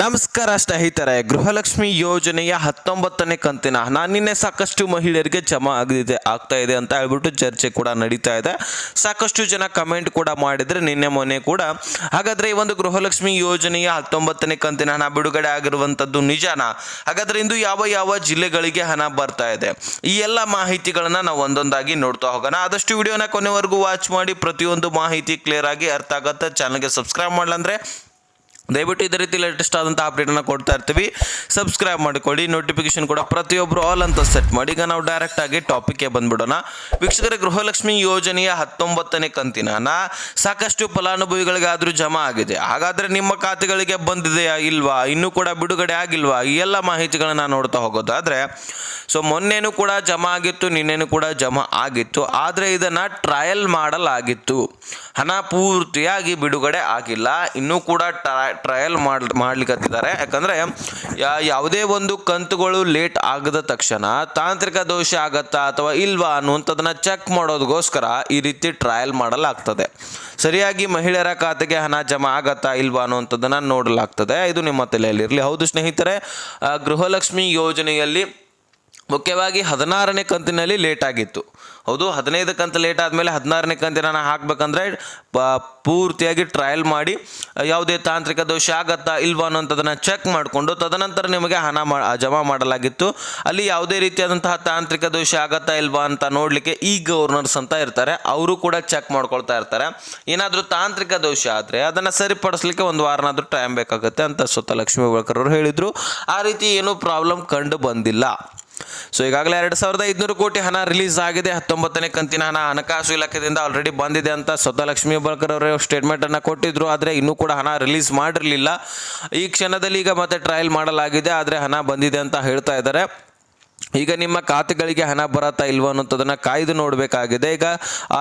ನಮಸ್ಕಾರ ಸ್ನೇಹಿತರೆ, ಗೃಹಲಕ್ಷ್ಮಿ ಯೋಜನೆಯ ಹತ್ತೊಂಬತ್ತನೇ ಕಂತಿನ ಹಣ ನಿನ್ನೆ ಸಾಕಷ್ಟು ಮಹಿಳೆಯರಿಗೆ ಜಮಾ ಆಗದಿದೆ, ಆಗ್ತಾ ಇದೆ ಅಂತ ಹೇಳ್ಬಿಟ್ಟು ಚರ್ಚೆ ಕೂಡ ನಡೀತಾ ಇದೆ. ಸಾಕಷ್ಟು ಜನ ಕಮೆಂಟ್ ಕೂಡ ಮಾಡಿದರೆ ನಿನ್ನೆ ಮೊನ್ನೆ ಕೂಡ. ಹಾಗಾದ್ರೆ ಈ ಒಂದು ಗೃಹಲಕ್ಷ್ಮಿ ಯೋಜನೆಯ ಹತ್ತೊಂಬತ್ತನೇ ಕಂತಿನ ಹಣ ಬಿಡುಗಡೆ ಆಗಿರುವಂಥದ್ದು ನಿಜಾನ? ಹಾಗಾದ್ರೆ ಇಂದು ಯಾವ ಯಾವ ಜಿಲ್ಲೆಗಳಿಗೆ ಹಣ ಬರ್ತಾ ಇದೆ? ಈ ಎಲ್ಲ ಮಾಹಿತಿಗಳನ್ನ ನಾವು ಒಂದೊಂದಾಗಿ ನೋಡ್ತಾ ಹೋಗೋಣ. ಆದಷ್ಟು ವಿಡಿಯೋನ ಕೊನೆವರೆಗೂ ವಾಚ್ ಮಾಡಿ, ಪ್ರತಿಯೊಂದು ಮಾಹಿತಿ ಕ್ಲಿಯರ್ ಆಗಿ ಅರ್ಥ ಆಗತ್ತೆ. ಚಾನಲ್ಗೆ ಸಬ್ಸ್ಕ್ರೈಬ್ ಮಾಡಲಂದ್ರೆ ದಯವಿಟ್ಟು ಇದೇ ರೀತಿ ಲೇಟೆಸ್ಟ್ ಆದಂಥ ಅಪ್ಡೇಟನ್ನು ಕೊಡ್ತಾ ಇರ್ತೀವಿ. ಸಬ್ಸ್ಕ್ರೈಬ್ ಮಾಡಿಕೊಳ್ಳಿ. ನೋಟಿಫಿಕೇಶನ್ ಕೂಡ ಪ್ರತಿಯೊಬ್ಬರು ಆಲ್ ಅಂತ ಸೆಟ್ ಮಾಡಿ. ಈಗ ನಾವು ಡೈರೆಕ್ಟ್ ಆಗಿ ಟಾಪಿಕ್ಗೆ ಬಂದ್ಬಿಡೋಣ. ವೀಕ್ಷಕರ, ಗೃಹಲಕ್ಷ್ಮಿ ಯೋಜನೆಯ ಹತ್ತೊಂಬತ್ತನೇ ಕಂತಿನ ಸಾಕಷ್ಟು ಫಲಾನುಭವಿಗಳಿಗಾದರೂ ಜಮಾ ಆಗಿದೆ. ಹಾಗಾದರೆ ನಿಮ್ಮ ಖಾತೆಗಳಿಗೆ ಬಂದಿದೆಯಾ ಇಲ್ವಾ? ಇನ್ನೂ ಕೂಡ ಬಿಡುಗಡೆ ಆಗಿಲ್ವಾ? ಈ ಎಲ್ಲ ಮಾಹಿತಿಗಳನ್ನ ನೋಡ್ತಾ ಹೋಗೋದಾದರೆ, ಸೊ ಮೊನ್ನೆನೂ ಕೂಡ ಜಮಾ ಆಗಿತ್ತು, ನಿನ್ನೆನೂ ಕೂಡ ಜಮಾ ಆಗಿತ್ತು. ಆದರೆ ಇದನ್ನು ಟ್ರಯಲ್ ಮಾಡಲಾಗಿತ್ತು. ಹಣ ಪೂರ್ತಿಯಾಗಿ ಬಿಡುಗಡೆ ಆಗಿಲ್ಲ. ಇನ್ನೂ ಕೂಡ ಟ್ರಯಲ್ ಮಾಡ್ ಮಾಡ್ಲಿಕ್ಕತ್ತಿದ್ದಾರೆ ಯಾಕಂದರೆ ಯಾವುದೇ ಒಂದು ಕಂತುಗಳು ಲೇಟ್ ಆಗದ ತಕ್ಷಣ ತಾಂತ್ರಿಕ ದೋಷ ಆಗತ್ತಾ ಅಥವಾ ಇಲ್ವಾ ಅನ್ನುವಂಥದ್ದನ್ನ ಚೆಕ್ ಮಾಡೋದಕ್ಕೋಸ್ಕರ ಈ ರೀತಿ ಟ್ರಯಲ್ ಮಾಡಲಾಗ್ತದೆ. ಸರಿಯಾಗಿ ಮಹಿಳೆಯರ ಖಾತೆಗೆ ಹಣ ಜಮಾ ಆಗತ್ತಾ ಇಲ್ವಾ ಅನ್ನುವಂಥದ್ದನ್ನು ನೋಡಲಾಗ್ತದೆ. ಇದು ನಿಮ್ಮ ತಲೆಯಲ್ಲಿರಲಿ. ಹೌದು ಸ್ನೇಹಿತರೆ ಗೃಹಲಕ್ಷ್ಮಿ ಯೋಜನೆಯಲ್ಲಿ ಮುಖ್ಯವಾಗಿ ಹದಿನಾರನೇ ಕಂತಿನಲ್ಲಿ ಲೇಟ್ ಆಗಿತ್ತು. ಹೌದು, ಹದಿನೈದು ಕಂತು ಲೇಟ್ ಆದಮೇಲೆ ಹದಿನಾರನೇ ಕಂತಿನ ನಾನು ಹಾಕಬೇಕಂದ್ರೆ ಪೂರ್ತಿಯಾಗಿ ಟ್ರಯಲ್ ಮಾಡಿ, ಯಾವುದೇ ತಾಂತ್ರಿಕ ದೋಷ ಆಗತ್ತಾ ಇಲ್ವಾ ಅನ್ನೋಂಥದ್ದನ್ನು ಚೆಕ್ ಮಾಡಿಕೊಂಡು, ತದನಂತರ ನಿಮಗೆ ಹಣ ಮಾ, ಜಮಾ ಮಾಡಲಾಗಿತ್ತು. ಅಲ್ಲಿ ಯಾವುದೇ ರೀತಿಯಾದಂತಹ ತಾಂತ್ರಿಕ ದೋಷ ಆಗತ್ತಾ ಇಲ್ವಾ ಅಂತ ನೋಡಲಿಕ್ಕೆ ಈ ಗವರ್ನರ್ಸ್ ಅಂತ ಇರ್ತಾರೆ. ಅವರು ಕೂಡ ಚೆಕ್ ಮಾಡ್ಕೊಳ್ತಾ ಇರ್ತಾರೆ. ಏನಾದರೂ ತಾಂತ್ರಿಕ ದೋಷ ಆದರೆ ಅದನ್ನು ಸರಿಪಡಿಸ್ಲಿಕ್ಕೆ ಒಂದು ವಾರನಾದರೂ ಟೈಮ್ ಬೇಕಾಗುತ್ತೆ ಅಂತ ಸ್ವತಃ ಲಕ್ಷ್ಮೀ ಹೋಳ್ಕರ್ ಅವರು ಹೇಳಿದರು. ಆ ರೀತಿ ಏನೂ ಪ್ರಾಬ್ಲಮ್ ಕಂಡು ಬಂದಿಲ್ಲ. ಸೊ ಈಗಾಗಲೇ ಎರಡು ಸಾವಿರದ ಐದುನೂರು ಕೋಟಿ ಹಣ ರಿಲೀಸ್ ಆಗಿದೆ. ಹತ್ತೊಂಬತ್ತನೇ ಕಂತಿನ ಹಣ ಹಣಕಾಸು ಇಲಾಖೆಯಿಂದ ಆಲ್ರೆಡಿ ಬಂದಿದೆ ಅಂತ ಸ್ವತಃ ಲಕ್ಷ್ಮೀ ಅವರು ಸ್ಟೇಟ್ಮೆಂಟನ್ನು ಕೊಟ್ಟಿದ್ರು. ಆದರೆ ಇನ್ನೂ ಕೂಡ ಹಣ ರಿಲೀಸ್ ಮಾಡಿರಲಿಲ್ಲ. ಈ ಕ್ಷಣದಲ್ಲಿ ಈಗ ಮತ್ತೆ ಟ್ರಯಲ್ ಮಾಡಲಾಗಿದೆ. ಆದರೆ ಹಣ ಬಂದಿದೆ ಅಂತ ಹೇಳ್ತಾ ಇದ್ದಾರೆ. ಈಗ ನಿಮ್ಮ ಖಾತೆಗಳಿಗೆ ಹಣ ಬರತ್ತಾ ಇಲ್ವಾ ಅನ್ನೋಂಥದ್ದನ್ನು ಕಾಯ್ದು ನೋಡಬೇಕಾಗಿದೆ. ಈಗ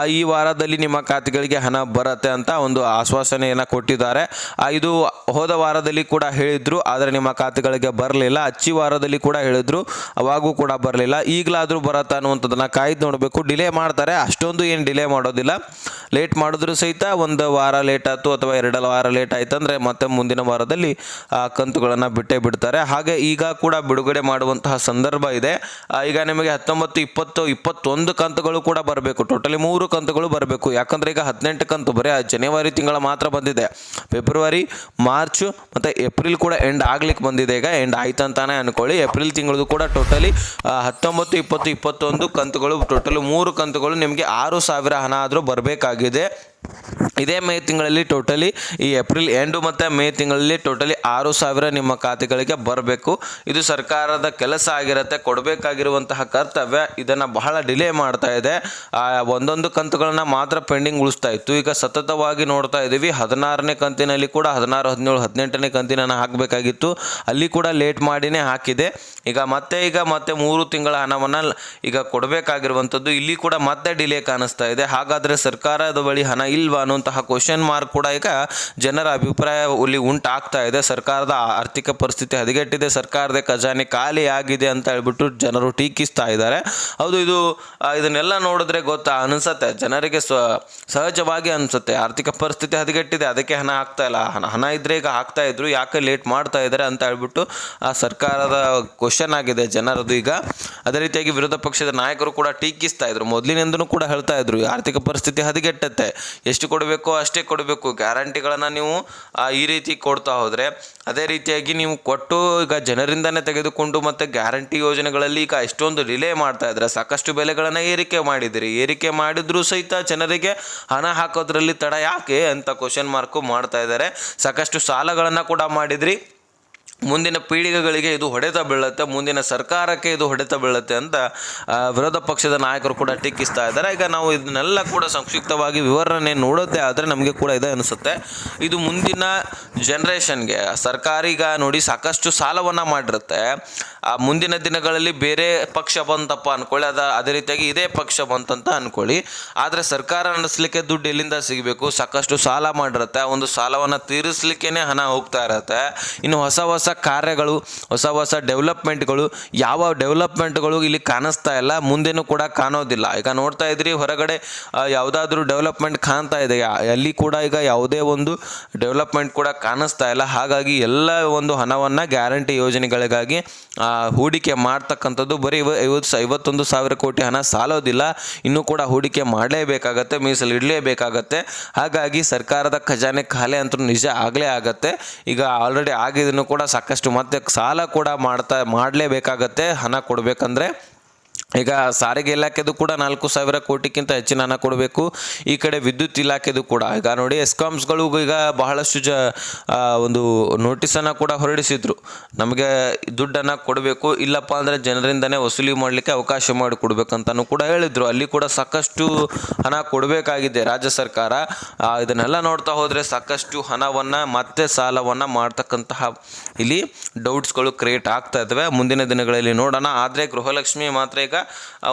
ಈ ವಾರದಲ್ಲಿ ನಿಮ್ಮ ಖಾತೆಗಳಿಗೆ ಹಣ ಬರತ್ತೆ ಅಂತ ಒಂದು ಆಶ್ವಾಸನೆಯನ್ನು ಕೊಟ್ಟಿದ್ದಾರೆ. ಇದು ಹೋದ ವಾರದಲ್ಲಿ ಕೂಡ ಹೇಳಿದ್ರು, ಆದರೆ ನಿಮ್ಮ ಖಾತೆಗಳಿಗೆ ಬರಲಿಲ್ಲ. ಅಚ್ಚಿ ವಾರದಲ್ಲಿ ಕೂಡ ಹೇಳಿದ್ರು, ಅವಾಗೂ ಕೂಡ ಬರಲಿಲ್ಲ. ಈಗಲಾದರೂ ಬರತ್ತಾ ಅನ್ನುವಂಥದ್ದನ್ನು ಕಾಯ್ದು ನೋಡಬೇಕು. ಡಿಲೇ ಮಾಡ್ತಾರೆ. ಅಷ್ಟೊಂದು ಏನು ಡಿಲೇ ಮಾಡೋದಿಲ್ಲ. ಲೇಟ್ ಮಾಡಿದ್ರು ಸಹಿತ ಒಂದು ವಾರ ಲೇಟ್ ಆಯ್ತು ಅಥವಾ ಎರಡು ವಾರ ಲೇಟ್ ಆಯ್ತು ಅಂದರೆ ಮತ್ತೆ ಮುಂದಿನ ವಾರದಲ್ಲಿ, ಆ, ಕಂತುಗಳನ್ನು ಬಿಟ್ಟೇ ಬಿಡ್ತಾರೆ. ಹಾಗೆ ಈಗ ಕೂಡ ಬಿಡುಗಡೆ ಮಾಡುವಂತಹ ಸಂದರ್ಭ ಇದೆ. ಈಗ ನಿಮಗೆ ಹತ್ತೊಂಬತ್ತು, ಇಪ್ಪತ್ತು, ಇಪ್ಪತ್ತೊಂದು ಕಂತುಗಳು ಕೂಡ ಬರಬೇಕು. ಟೋಟಲಿ ಮೂರು ಕಂತುಗಳು ಬರಬೇಕು. ಯಾಕಂದರೆ ಈಗ ಹದಿನೆಂಟು ಕಂತು ಬರೀ ಜನವರಿ ತಿಂಗಳ ಮಾತ್ರ ಬಂದಿದೆ. ಫೆಬ್ರವರಿ ಮಾರ್ಚ್ ಮತ್ತು ಏಪ್ರಿಲ್ ಕೂಡ ಎಂಡ್ ಆಗ್ಲಿಕ್ಕೆ ಬಂದಿದೆ. ಈಗ ಎಂಡ್ ಆಯ್ತು ಅಂತಾನೆ ಅಂದ್ಕೊಳ್ಳಿ ಏಪ್ರಿಲ್ ತಿಂಗಳದು ಕೂಡ ಟೋಟಲಿ ಹತ್ತೊಂಬತ್ತು, ಇಪ್ಪತ್ತು, ಇಪ್ಪತ್ತೊಂದು ಕಂತುಗಳು ಟೋಟಲ್ ಮೂರು ಕಂತುಗಳು ನಿಮಗೆ ಆರು ಸಾವಿರ ಹಣ ಆದರೂ ಬರಬೇಕಾಗಿದೆ. ಇದೇ ಮೇ ತಿಂಗಳಲ್ಲಿ ಟೋಟಲಿ ಈ ಏಪ್ರಿಲ್ ಎಂಡು ಮತ್ತು ಮೇ ತಿಂಗಳಲ್ಲಿ ಟೋಟಲಿ ಆರು ಸಾವಿರ ನಿಮ್ಮ ಖಾತೆಗಳಿಗೆ ಬರಬೇಕು. ಇದು ಸರ್ಕಾರದ ಕೆಲಸ ಆಗಿರುತ್ತೆ, ಕೊಡಬೇಕಾಗಿರುವಂತಹ ಕರ್ತವ್ಯ. ಇದನ್ನು ಬಹಳ ಡಿಲೇ ಮಾಡ್ತಾ ಇದೆ. ಒಂದೊಂದು ಕಂತುಗಳನ್ನು ಮಾತ್ರ ಪೆಂಡಿಂಗ್ ಉಳಿಸ್ತಾ ಇತ್ತು. ಈಗ ಸತತವಾಗಿ ನೋಡ್ತಾ ಇದ್ದೀವಿ ಹದಿನಾರನೇ ಕಂತಿನಲ್ಲಿ ಕೂಡ, ಹದಿನಾರು, ಹದಿನೇಳು, ಹದಿನೆಂಟನೇ ಕಂತಿನ ಹಾಕಬೇಕಾಗಿತ್ತು. ಅಲ್ಲಿ ಕೂಡ ಲೇಟ್ ಮಾಡಿನೇ ಹಾಕಿದೆ. ಈಗ ಮತ್ತೆ ಈಗ ಮತ್ತೆ ಮೂರು ತಿಂಗಳ ಹಣವನ್ನು ಈಗ ಕೊಡಬೇಕಾಗಿರುವಂಥದ್ದು ಇಲ್ಲಿ ಕೂಡ ಮತ್ತೆ ಡಿಲೇ ಕಾಣಿಸ್ತಾ ಇದೆ. ಹಾಗಾದರೆ ಸರ್ಕಾರದ ಬಳಿ ಹಣ ಇಲ್ವಾ ಅನ್ನುವಂತಹ ಕ್ವಶನ್ ಮಾರ್ಕ್ ಕೂಡ ಈಗ ಜನರ ಅಭಿಪ್ರಾಯ ಇಲ್ಲಿ ಉಂಟಾಗ್ತಾ ಇದೆ. ಸರ್ಕಾರದ ಆರ್ಥಿಕ ಪರಿಸ್ಥಿತಿ ಹದಗೆಟ್ಟಿದೆ. ಸರ್ಕಾರದ ಖಜಾನೆ ಖಾಲಿ ಆಗಿದೆ ಅಂತ ಹೇಳ್ಬಿಟ್ಟು ಜನರು ಟೀಕಿಸ್ತಾ ಇದ್ದಾರೆ. ಹೌದು, ಇದು ಇದನ್ನೆಲ್ಲ ನೋಡಿದ್ರೆ ಗೊತ್ತಾ ಅನಿಸುತ್ತೆ. ಜನರಿಗೆ ಸ್ವ, ಸಹಜವಾಗಿ ಅನಿಸುತ್ತೆ. ಆರ್ಥಿಕ ಪರಿಸ್ಥಿತಿ ಹದಗೆಟ್ಟಿದೆ. ಅದಕ್ಕೆ ಹಣ ಆಗ್ತಾ ಇಲ್ಲ. ಹಣ ಇದ್ರೆ ಈಗ ಹಾಕ್ತಾ ಇದ್ರು. ಯಾಕೆ ಲೇಟ್ ಮಾಡ್ತಾ ಇದ್ದಾರೆ ಅಂತ ಹೇಳ್ಬಿಟ್ಟು ಆ ಸರ್ಕಾರದ ಆಗಿದೆ ಜನರದು ಈಗ. ಅದೇ ರೀತಿಯಾಗಿ ವಿರೋಧ ಪಕ್ಷದ ನಾಯಕರು ಕೂಡ ಟೀಕಿಸ್ತಾ ಇದ್ರು. ಮೊದಲಿನಿಂದನೂ ಕೂಡ ಹೇಳ್ತಾ ಇದ್ರು ಆರ್ಥಿಕ ಪರಿಸ್ಥಿತಿ ಹದಗೆಟ್ಟತ್ತೆ ಎಷ್ಟು ಕೊಡಬೇಕೋ ಅಷ್ಟೇ ಕೊಡಬೇಕು. ಗ್ಯಾರಂಟಿಗಳನ್ನು ನೀವು ಈ ರೀತಿ ಕೊಡ್ತಾ ಹೋದರೆ. ಅದೇ ರೀತಿಯಾಗಿ ನೀವು ಕೊಟ್ಟು ಈಗ ಜನರಿಂದನೇ ತೆಗೆದುಕೊಂಡು ಮತ್ತು ಗ್ಯಾರಂಟಿ ಯೋಜನೆಗಳಲ್ಲಿ ಈಗ ಎಷ್ಟೊಂದು ರಿಲೇ ಮಾಡ್ತಾ ಇದ್ದಾರೆ ಸಾಕಷ್ಟು ಬೆಲೆಗಳನ್ನು ಏರಿಕೆ ಮಾಡಿದಿರಿ. ಏರಿಕೆ ಮಾಡಿದರೂ ಸಹಿತ ಜನರಿಗೆ ಹಣ ಹಾಕೋದ್ರಲ್ಲಿ ತಡ ಯಾಕೆ ಅಂತ ಕ್ವಶನ್ ಮಾರ್ಕು ಮಾಡ್ತಾ ಇದ್ದಾರೆ. ಸಾಕಷ್ಟು ಸಾಲಗಳನ್ನು ಕೂಡ ಮಾಡಿದ್ರಿ. ಮುಂದಿನ ಪೀಳಿಗೆಗಳಿಗೆ ಇದು ಹೊಡೆತ ಬೀಳುತ್ತೆ, ಮುಂದಿನ ಸರ್ಕಾರಕ್ಕೆ ಇದು ಹೊಡೆತ ಬೀಳುತ್ತೆ ಅಂತ ವಿರೋಧ ಪಕ್ಷದ ನಾಯಕರು ಕೂಡ ಟೀಕಿಸ್ತಾ ಇದ್ದಾರೆ. ಈಗ ನಾವು ಇದನ್ನೆಲ್ಲ ಕೂಡ ಸಂಕ್ಷಿಪ್ತವಾಗಿ ವಿವರಣೆ ನೋಡೋದೇ ಆದರೆ ನಮಗೆ ಕೂಡ ಇದೆ ಅನಿಸುತ್ತೆ. ಇದು ಮುಂದಿನ ಜನ್ರೇಷನ್ಗೆ ಸರ್ಕಾರ ಈಗ ನೋಡಿ ಸಾಕಷ್ಟು ಸಾಲವನ್ನು ಮಾಡಿರುತ್ತೆ. ಆ, ಮುಂದಿನ ದಿನಗಳಲ್ಲಿ ಬೇರೆ ಪಕ್ಷ ಬಂತಪ್ಪ ಅಂದ್ಕೊಳ್ಳಿ ಅದ, ಅದೇ ರೀತಿಯಾಗಿ ಇದೇ ಪಕ್ಷ ಬಂತಂತ ಅನ್ಕೊಳ್ಳಿ. ಆದರೆ ಸರ್ಕಾರ ನಡೆಸಲಿಕ್ಕೆ ದುಡ್ಡು ಎಲ್ಲಿಂದ ಸಿಗಬೇಕು? ಸಾಕಷ್ಟು ಸಾಲ ಮಾಡಿರುತ್ತೆ. ಒಂದು ಸಾಲವನ್ನು ತೀರಿಸ್ಲಿಕ್ಕೇನೆ ಹಣ ಹೋಗ್ತಾ ಇರುತ್ತೆ. ಇನ್ನು ಹೊಸ ಹೊಸ ಕಾರ್ಯಗಳು, ಹೊಸ ಹೊಸ ಡೆವಲಪ್ಮೆಂಟ್ಗಳು ಯಾವ ಡೆವಲಪ್ಮೆಂಟ್ಗಳು ಇಲ್ಲಿ ಕಾಣಿಸ್ತಾ ಇಲ್ಲ, ಮುಂದೆನೂ ಕೂಡ ಕಾಣೋದಿಲ್ಲ. ಈಗ ನೋಡ್ತಾ ಇದ್ರಿ, ಹೊರಗಡೆ ಯಾವುದಾದ್ರೂ ಡೆವಲಪ್ಮೆಂಟ್ ಕಾಣ್ತಾ ಇದೆ. ಅಲ್ಲಿ ಕೂಡ ಈಗ ಯಾವುದೇ ಒಂದು ಡೆವಲಪ್ಮೆಂಟ್ ಕೂಡ ಕಾಣಿಸ್ತಾ ಇಲ್ಲ. ಹಾಗಾಗಿ ಎಲ್ಲ ಒಂದು ಹಣವನ್ನು ಗ್ಯಾರಂಟಿ ಯೋಜನೆಗಳಿಗಾಗಿ ಹೂಡಿಕೆ ಮಾಡ್ತಕ್ಕಂಥದ್ದು ಬರೀ ಐವತ್ತು ಐವತ್ತೊಂದು ಸಾವಿರ ಕೋಟಿ ಹಣ ಸಾಲೋದಿಲ್ಲ. ಇನ್ನೂ ಕೂಡ ಹೂಡಿಕೆ ಮಾಡಲೇಬೇಕಾಗತ್ತೆ, ಮೀಸಲು ಇಡಲೇಬೇಕಾಗತ್ತೆ. ಹಾಗಾಗಿ ಸರ್ಕಾರದ ಖಜಾನೆ ಖಾಲಿ ಅಂತೂ ನಿಜ ಆಗಲೇ ಆಗತ್ತೆ. ಈಗ ಆಲ್ರೆಡಿ ಆಗಿದ್ದನ್ನು ಕೂಡ ಮತ್ತೆ ಸಾಲ ಕೂಡ ಮಾಡ್ತಾ ಮಾಡಲೇಬೇಕಾಗತ್ತೆ ಹಣ ಕೊಡಬೇಕಂದ್ರೆ. ಈಗ ಸಾರಿಗೆ ಇಲಾಖೆದು ಕೂಡ ನಾಲ್ಕು ಸಾವಿರ ಕೋಟಿಗಿಂತ ಹೆಚ್ಚಿನ ಹಣ ಕೊಡಬೇಕು. ಈ ಕಡೆ ವಿದ್ಯುತ್ ಇಲಾಖೆದು ಕೂಡ. ಈಗ ನೋಡಿ ಎಸ್ಕಾಮ್ಸ್ಗಳು ಈಗ ಬಹಳಷ್ಟು ಜ ಒಂದು ನೋಟಿಸನ್ನು ಕೂಡ ಹೊರಡಿಸಿದ್ರು. ನಮಗೆ ದುಡ್ಡನ್ನು ಕೊಡಬೇಕು, ಇಲ್ಲಪ್ಪ ಅಂದರೆ ಜನರಿಂದನೇ ವಸೂಲಿ ಮಾಡಲಿಕ್ಕೆ ಅವಕಾಶ ಮಾಡಿ ಕೊಡಬೇಕಂತನೂ ಕೂಡ ಹೇಳಿದರು. ಅಲ್ಲಿ ಕೂಡ ಸಾಕಷ್ಟು ಹಣ ಕೊಡಬೇಕಾಗಿದೆ ರಾಜ್ಯ ಸರ್ಕಾರ. ಇದನ್ನೆಲ್ಲ ನೋಡ್ತಾ ಹೋದರೆ ಸಾಕಷ್ಟು ಹಣವನ್ನು, ಮತ್ತೆ ಸಾಲವನ್ನು ಮಾಡ್ತಕ್ಕಂತಹ ಇಲ್ಲಿ ಡೌಟ್ಸ್ಗಳು ಕ್ರಿಯೇಟ್ ಆಗ್ತಾ ಇದ್ದಾವೆ ಮುಂದಿನ ದಿನಗಳಲ್ಲಿ ನೋಡೋಣ. ಆದರೆ ಗೃಹಲಕ್ಷ್ಮಿ ಮಾತ್ರ ಈಗ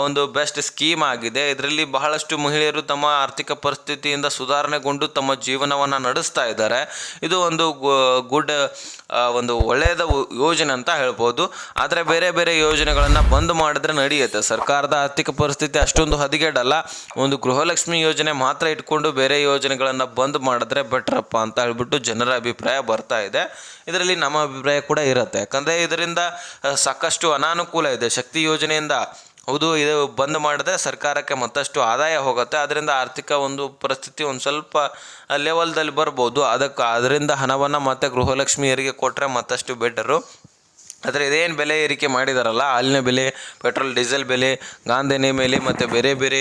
ಒಂದು ಬೆಸ್ಟ್ ಸ್ಕೀಮ್ ಆಗಿದೆ. ಇದರಲ್ಲಿ ಬಹಳಷ್ಟು ಮಹಿಳೆಯರು ತಮ್ಮ ಆರ್ಥಿಕ ಪರಿಸ್ಥಿತಿಯಿಂದ ಸುಧಾರಣೆಗೊಂಡು ತಮ್ಮ ಜೀವನವನ್ನು ನಡೆಸ್ತಾ ಇದ್ದಾರೆ. ಇದು ಒಂದು ಗುಡ್ ಒಂದು ಒಳ್ಳೆಯದ ಯೋಜನೆ ಅಂತ ಹೇಳ್ಬೋದು. ಆದರೆ ಬೇರೆ ಬೇರೆ ಯೋಜನೆಗಳನ್ನು ಬಂದ್ ಮಾಡಿದ್ರೆ ನಡೆಯುತ್ತೆ. ಸರ್ಕಾರದ ಆರ್ಥಿಕ ಪರಿಸ್ಥಿತಿ ಅಷ್ಟೊಂದು ಹದಿಗೆಡಲ್ಲ. ಒಂದು ಗೃಹಲಕ್ಷ್ಮಿ ಯೋಜನೆ ಮಾತ್ರ ಇಟ್ಕೊಂಡು ಬೇರೆ ಯೋಜನೆಗಳನ್ನು ಬಂದ್ ಮಾಡಿದ್ರೆ ಬೆಟ್ರಪ್ಪ ಅಂತ ಹೇಳ್ಬಿಟ್ಟು ಜನರ ಅಭಿಪ್ರಾಯ ಬರ್ತಾ ಇದೆ. ಇದರಲ್ಲಿ ನಮ್ಮ ಅಭಿಪ್ರಾಯ ಕೂಡ ಇರುತ್ತೆ. ಯಾಕಂದರೆ ಇದರಿಂದ ಸಾಕಷ್ಟು ಅನಾನುಕೂಲ ಇದೆ. ಶಕ್ತಿ ಯೋಜನೆಯಿಂದ ಹೌದು, ಇದು ಬಂದ್ ಮಾಡಿದ್ರೆ ಸರ್ಕಾರಕ್ಕೆ ಮತ್ತಷ್ಟು ಆದಾಯ ಹೋಗುತ್ತೆ. ಅದರಿಂದ ಆರ್ಥಿಕ ಒಂದು ಪರಿಸ್ಥಿತಿ ಒಂದು ಸ್ವಲ್ಪ ಲೆವೆಲ್ದಲ್ಲಿ ಬರ್ಬೋದು. ಅದಕ್ಕೆ ಅದರಿಂದ ಹಣವನ್ನು ಮತ್ತೆ ಗೃಹಲಕ್ಷ್ಮಿಯರಿಗೆ ಕೊಟ್ಟರೆ ಮತ್ತಷ್ಟು ಬೆಟರು ಆದರೆ ಇದೇನು ಬೆಲೆ ಏರಿಕೆ ಮಾಡಿದಾರಲ್ಲ, ಹಾಲಿನ ಬೆಲೆ, ಪೆಟ್ರೋಲ್, ಡೀಸೆಲ್ ಬೆಲೆ, ಗಾಂಧಿನಿ ಮೇಲೆ ಮತ್ತು ಬೇರೆ ಬೇರೆ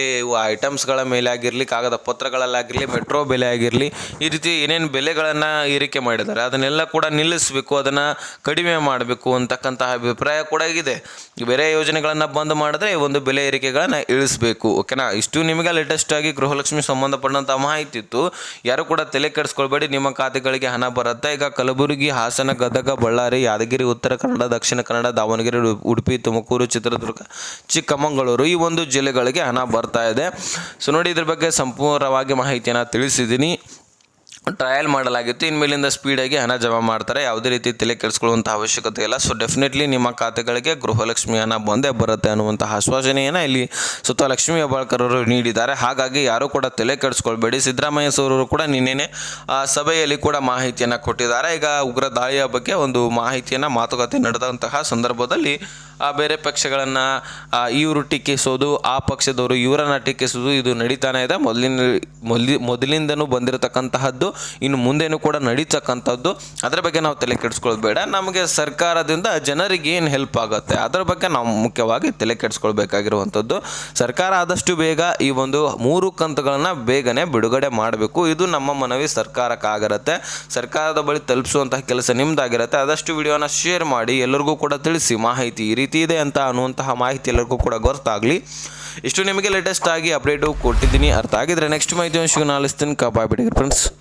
ಐಟಮ್ಸ್ಗಳ ಮೇಲೆ ಆಗಿರಲಿ, ಕಾಗದ ಪತ್ರಗಳಲ್ಲಾಗಿರಲಿ, ಮೆಟ್ರೋ ಬೆಲೆ ಆಗಿರಲಿ, ಈ ರೀತಿ ಏನೇನು ಬೆಲೆಗಳನ್ನು ಏರಿಕೆ ಮಾಡಿದ್ದಾರೆ, ಅದನ್ನೆಲ್ಲ ಕೂಡ ನಿಲ್ಲಿಸಬೇಕು, ಅದನ್ನು ಕಡಿಮೆ ಮಾಡಬೇಕು ಅಂತಕ್ಕಂತಹ ಅಭಿಪ್ರಾಯ ಕೂಡ ಇದೆ. ಬೇರೆ ಯೋಜನೆಗಳನ್ನು ಬಂದ್ ಮಾಡಿದ್ರೆ ಒಂದು ಬೆಲೆ ಏರಿಕೆಗಳನ್ನು ಇಳಿಸಬೇಕು, ಓಕೆನಾ? ಇಷ್ಟು ನಿಮಗೆ ಲೇಟೆಸ್ಟ್ ಆಗಿ ಗೃಹಲಕ್ಷ್ಮಿ ಸಂಬಂಧಪಟ್ಟಂಥ ಮಾಹಿತಿ ಇತ್ತು. ಯಾರು ಕೂಡ ತಲೆ ಕೆಡಿಸ್ಕೊಳ್ಬೇಡಿ, ನಿಮ್ಮ ಖಾತೆಗಳಿಗೆ ಹಣ ಬರುತ್ತೆ. ಈಗ ಕಲಬುರಗಿ, ಹಾಸನ, ಗದಗ, ಬಳ್ಳಾರಿ, ಯಾದಗಿರಿ, ಉತ್ತರ ಕನ್ನಡ ದಕ್ಷಿಣ ಕನ್ನಡ, ದಾವಣಗೆರೆ ಉಡು- ಉಡುಪಿ, ತುಮಕೂರು, ಚಿತ್ರದುರ್ಗ, ಚಿಕ್ಕಮಗಳೂರು ಈ ಒಂದು ಜಿಲ್ಲೆಗಳಿಗೆ ಹಣ ಬರ್ತಾ ಇದೆ. ಸೊ ನೋಡಿ ಇದ್ರ ಬಗ್ಗೆ ಸಂಪೂರ್ಣವಾಗಿ ಮಾಹಿತಿಯನ್ನು ತಿಳಿಸಿದ್ದೀನಿ. ಟ್ರಯಲ್ ಮಾಡಲಾಗಿತ್ತು. ಇನ್ಮೇಲಿಂದ ಸ್ಪೀಡಾಗಿ ಹಣ ಜಮಾ ಮಾಡ್ತಾರೆ. ಯಾವುದೇ ರೀತಿ ತಲೆ ಕೆಡಿಸ್ಕೊಳ್ಳುವಂಥ ಅವಶ್ಯಕತೆ ಇಲ್ಲ. ಸೊ ಡೆಫಿನೆಟ್ಲಿ ನಿಮ್ಮ ಖಾತೆಗಳಿಗೆ ಗೃಹಲಕ್ಷ್ಮಿ ಹಣ ಬಂದೇ ಬರುತ್ತೆ ಅನ್ನುವಂಥ ಆಶ್ವಾಸನೆಯನ್ನು ಇಲ್ಲಿ ಸುತ್ತ ಲಕ್ಷ್ಮಿ ಹೆಬ್ಬಾಳ್ಕರ್ ಅವರು ನೀಡಿದ್ದಾರೆ. ಹಾಗಾಗಿ ಯಾರೂ ಕೂಡ ತಲೆ ಕೆಡಿಸ್ಕೊಳ್ಬೇಡಿ. ಸಿದ್ದರಾಮಯ್ಯ ಸೌರರು ಕೂಡ ನಿನ್ನೆನೆ ಸಭೆಯಲ್ಲಿ ಕೂಡ ಮಾಹಿತಿಯನ್ನು ಕೊಟ್ಟಿದ್ದಾರೆ. ಈಗ ಉಗ್ರ ದಾಳಿಯ ಬಗ್ಗೆ ಒಂದು ಮಾಹಿತಿಯನ್ನು, ಮಾತುಕತೆ ನಡೆದಂತಹ ಸಂದರ್ಭದಲ್ಲಿ ಆ ಬೇರೆ ಪಕ್ಷಗಳನ್ನು ಇವರು ಟೀಕಿಸೋದು, ಆ ಪಕ್ಷದವರು ಇವರನ್ನು ಟೀಕಿಸೋದು ಇದು ನಡೀತಾನೆ ಇದೆ. ಮೊದಲಿನ, ಮೊದಲಿ, ಮೊದಲಿಂದನೂ ಬಂದಿರತಕ್ಕಂತಹದ್ದು, ಇನ್ನು ಮುಂದೆನೂ ಕೂಡ ನಡೀತಕ್ಕಂಥದ್ದು. ಅದರ ಬಗ್ಗೆ ನಾವು ತಲೆ ಕೆಡಿಸ್ಕೊಳ್ಬೇಡ ಬೇಡ. ನಮಗೆ ಸರ್ಕಾರದಿಂದ ಜನರಿಗೆ ಏನು ಹೆಲ್ಪ್ ಆಗುತ್ತೆ, ಅದರ ಬಗ್ಗೆ ನಾವು ಮುಖ್ಯವಾಗಿ ತಲೆ ಕೆಡಿಸ್ಕೊಳ್ಬೇಕಾಗಿರುವಂಥದ್ದು. ಸರ್ಕಾರ ಆದಷ್ಟು ಬೇಗ ಈ ಒಂದು ಮೂರು ಕಂತುಗಳನ್ನು ಬೇಗನೆ ಬಿಡುಗಡೆ ಮಾಡಬೇಕು. ಇದು ನಮ್ಮ ಮನವಿ ಸರ್ಕಾರಕ್ಕಾಗಿರುತ್ತೆ. ಸರ್ಕಾರದ ಬಳಿ ತಲುಪಿಸುವಂತಹ ಕೆಲಸ ನಿಮ್ಮದಾಗಿರುತ್ತೆ ಆದಷ್ಟು ವಿಡಿಯೋನ ಶೇರ್ ಮಾಡಿ ಎಲ್ಲರಿಗೂ ಕೂಡ ತಿಳಿಸಿ ಮಾಹಿತಿ ಈ ಇದೆ ಅಂತ ಅನ್ನುವಂತಹ ಮಾಹಿತಿ ಎಲ್ಲರಿಗೂ ಕೂಡ ಗೊತ್ತಾಗಲಿ. ಇಷ್ಟು ನಿಮಗೆ ಲೇಟೆಸ್ಟ್ ಆಗಿ ಅಪ್ಡೇಟು ಕೊಟ್ಟಿದ್ದೀನಿ. ಅರ್ಥ ಆಗಿದ್ರೆ ನೆಕ್ಸ್ಟ್ ಮಾಹಿತಿ ಸಿಗೋಣ. ಆಲಿಸ್ತೀನಿ ಕಾಪಾಡ್ಬಿಡಿ ಫ್ರೆಂಡ್ಸ್